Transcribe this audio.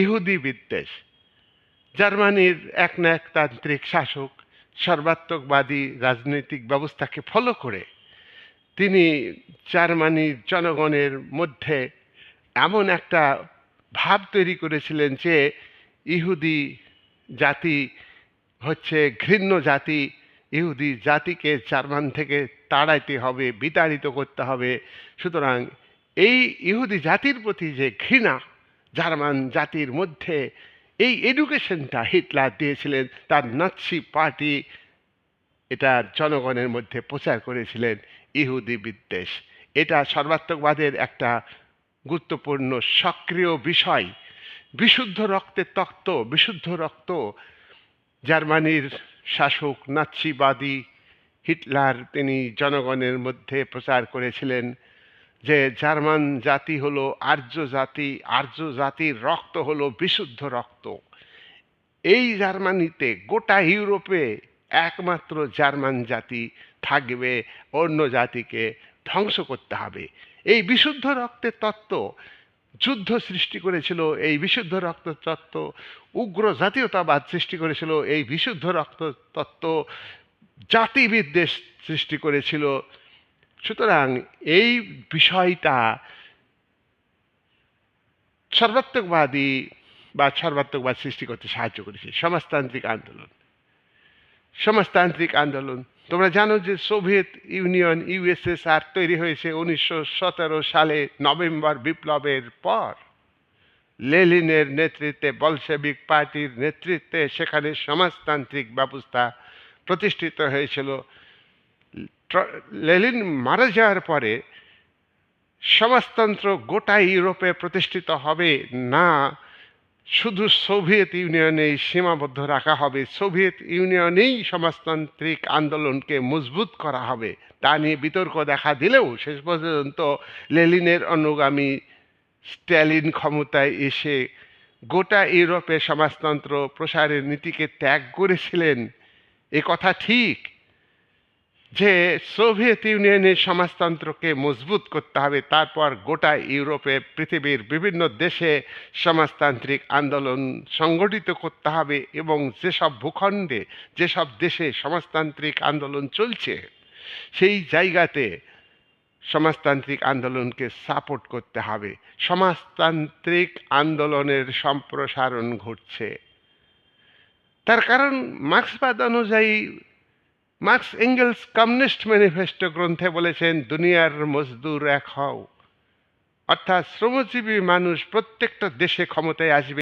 ইহুদি বিদ্বেষ। জার্মানির এক না এক তান্ত্রিক শাসক সর্বাত্মকবাদী রাজনৈতিক ব্যবস্থাকে ফলো করে, তিনি জার্মানির জনগণের মধ্যে এমন একটা ভাব তৈরি করেছিলেন যে ইহুদি জাতি হচ্ছে ঘৃণ্য জাতি, ইহুদি জাতিকে জার্মান থেকে তাড়াইতে হবে, বিতাড়িত করতে হবে। সুতরাং এই ইহুদি জাতির প্রতি যে ঘৃণা জার্মান জাতির মধ্যে এই এডুকেশনটা হিটলার দিয়েছিলেন, তার নাৎসি পার্টি এটা জনগণের মধ্যে প্রচার করেছিলেন ইহুদি বিদ্বেষ। এটা সর্বাত্মকবাদের একটা গুরুত্বপূর্ণ সক্রিয় বিষয়। বিশুদ্ধ রক্তের তত্ত্ব, বিশুদ্ধ রক্ত, জার্মানির শাসক নাৎসিবাদী হিটলার তিনি জনগণের মধ্যে প্রচার করেছিলেন। যে জার্মান জাতি হলো আর্য জাতি, আর্য জাতির রক্ত হলো বিশুদ্ধ রক্ত। এই জার্মানিতে গোটা ইউরোপে একমাত্র জার্মান জাতি থাকবে, অন্য জাতিকে ধ্বংস করতে হবে। এই বিশুদ্ধ রক্তের তত্ত্ব যুদ্ধ সৃষ্টি করেছিল, এই বিশুদ্ধ রক্ত তত্ত্ব, উগ্র জাতীয়তাবাদ সৃষ্টি করেছিল, এই বিশুদ্ধ রক্ত তত্ত্ব জাতি বিদ্বেষ সৃষ্টি করেছিল। সুতরাং এই বিষয়টা সর্বাত্মকবাদী বা সর্বাত্মকবাদ সৃষ্টি করতে সাহায্য করেছে। সমাজতান্ত্রিক আন্দোলন। সমাজতান্ত্রিক আন্দোলন। তোমরা জানো যে সোভিয়েত ইউনিয়ন ইউএসএসআর তৈরি হয়েছে উনিশশো সতেরো সালে নভেম্বর বিপ্লবের পর। লেলিনের নেতৃত্বে বলসেবিক পার্টির নেতৃত্বে সেখানে সমাজতান্ত্রিক ব্যবস্থা প্রতিষ্ঠিত হয়েছিল। লেলিন মারা যাওয়ার পরে সমাজতন্ত্র গোটা ইউরোপে প্রতিষ্ঠিত হবে না। শুধু সোভিয়েত ইউনিয়নেই সীমাবদ্ধ রাখা হবে। সোভিয়েত ইউনিয়নেই সমাজতান্ত্রিক আন্দোলনকে মজবুত করা হবে। তা নিয়ে বিতর্ক দেখা দিলেও শেষ পর্যন্ত লেলিনের অনুগামী স্ট্যালিন ক্ষমতায় এসে গোটা ইউরোপে সমাজতন্ত্র প্রসারের নীতিকে ত্যাগ করেছিলেন। এ কথা ঠিক। যে সোভিয়েত ইউনিয়নের সমাজতন্ত্রকে মজবুত করতে হবে, তারপর গোটা ইউরোপে পৃথিবীর বিভিন্ন দেশে সমাজতান্ত্রিক আন্দোলন সংগঠিত করতে হবে এবং যেসব ভূখণ্ডে, যেসব দেশে সমাজতান্ত্রিক আন্দোলন চলছে, সেই জায়গাতে সমাজতান্ত্রিক আন্দোলনকে সাপোর্ট করতে হবে। সমাজতান্ত্রিক আন্দোলনের সম্প্রসারণ ঘটছে। তার কারণ মার্ক্সবাদ অনুযায়ী মার্কস এঙ্গেলস কমিউনিস্ট ম্যানিফেস্টো গ্রন্থে বলেছেন, দুনিয়ার মজদুর এক হও। অর্থাৎ শ্রমজীবী মানুষ প্রত্যেকটা দেশে ক্ষমতায় আসবে।